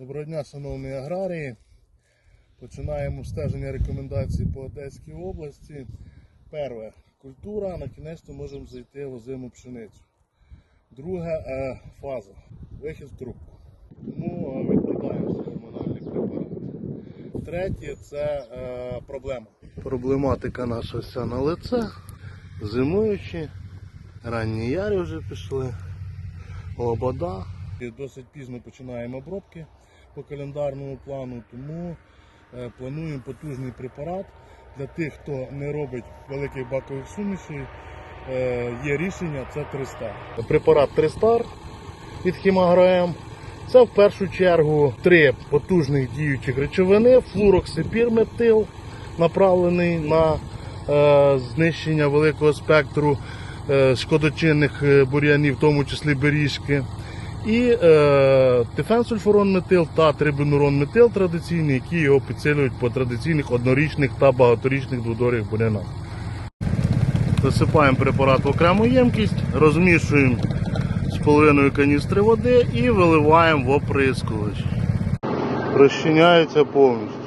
Доброго дня, шановні аграрії. Починаємо стеження рекомендацій по Одеській області. Перше, культура, на кінець можемо зайти в озиму пшеницю. Друга е, фаза вихід в трубку. Тому е, відкладаємо всі гормональні препарати. Третє це е, проблема. Проблематика наша вся на лице. Зимуючі, ранні ярі вже пішли, лобода. І Досить пізно починаємо обробки по календарному плану, тому е, плануємо потужний препарат для тих, хто не робить великих бакових сумішей. Е, є рішення, це 300. Препарат 300 від Хімагроем. Це в першу чергу три потужних діючих речовини: флуроксипірметил, направлений на е, знищення великого спектру шкодочинних бур'янів, в тому числі берізки. І е, тифенсульфуронметил та трибунуронметил традиційний, які його підсилюють по традиційних однорічних та багаторічних дводорих бурянах. Засипаємо препарат в окрему ємкість, розмішуємо з половиною каністри води і виливаємо в оприскувач. Розчиняється повністю.